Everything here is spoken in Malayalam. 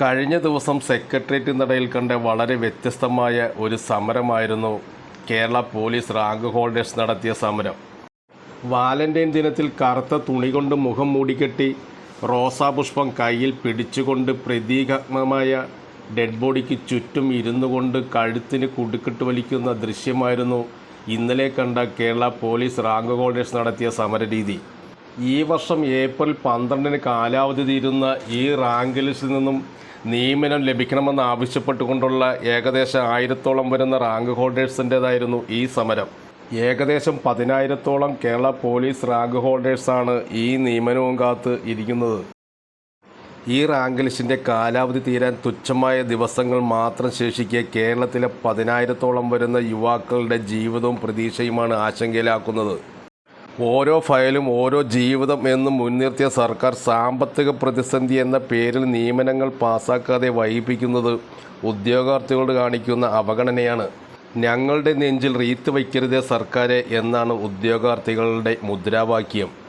കഴിഞ്ഞ ദിവസം സെക്രട്ടേറിയറ്റ് നടയിൽ കണ്ട വളരെ വ്യത്യസ്തമായ ഒരു സമരമായിരുന്നു കേരള പോലീസ് റാങ്ക് ഹോൾഡേഴ്സ് നടത്തിയ സമരം. വാലന്റൈൻ ദിനത്തിൽ കറുത്ത തുണി കൊണ്ട് മുഖം മൂടിക്കെട്ടി റോസാപുഷ്പം കയ്യിൽ പിടിച്ചുകൊണ്ട് പ്രതീകാത്മകമായ ഡെഡ് ബോഡിക്ക് ചുറ്റും ഇരുന്നു കൊണ്ട് കഴുത്തിന് കുടുക്കിട്ട് വലിക്കുന്ന ദൃശ്യമായിരുന്നു ഇന്നലെ കണ്ട കേരള പോലീസ് റാങ്ക് ഹോൾഡേഴ്സ് നടത്തിയ സമരരീതി. ഈ വർഷം ഏപ്രിൽ പന്ത്രണ്ടിന് കാലാവധി തീരുന്ന ഈ റാങ്ക് ലിസ്റ്റിൽ നിന്നും നിയമനം ലഭിക്കണമെന്ന് ആവശ്യപ്പെട്ടുകൊണ്ടുള്ള ഏകദേശം ആയിരത്തോളം വരുന്ന റാങ്ക് ഹോൾഡേഴ്സിന്റെതായിരുന്നു ഈ സമരം. ഏകദേശം പതിനായിരത്തോളം കേരള പോലീസ് റാങ്ക് ഹോൾഡേഴ്സാണ് ഈ നിയമനവും കാത്ത് ഇരിക്കുന്നത്. ഈ റാങ്ക് ലിസ്റ്റിന്റെ കാലാവധി തീരാൻ തുച്ഛമായ ദിവസങ്ങൾ മാത്രം ശേഷിക്കെ കേരളത്തിലെ പതിനായിരത്തോളം വരുന്ന യുവാക്കളുടെ ജീവിതവും പ്രതീക്ഷയുമാണ് ആശങ്കയിലാക്കുന്നത്. ഓരോ ഫയലും ഓരോ ജീവിതം എന്ന് മുൻനിർത്തിയ സർക്കാർ സാമ്പത്തിക പ്രതിസന്ധി എന്ന പേരിൽ നിയമനങ്ങൾ പാസാക്കാതെ വൈകിപ്പിക്കുന്നത് ഉദ്യോഗാർത്ഥികളോട് കാണിക്കുന്ന അവഗണനയാണ്. ഞങ്ങളുടെ നെഞ്ചിൽ റീത്ത് വയ്ക്കരുതേ സർക്കാരെ എന്നാണ് ഉദ്യോഗാർത്ഥികളുടെ മുദ്രാവാക്യം.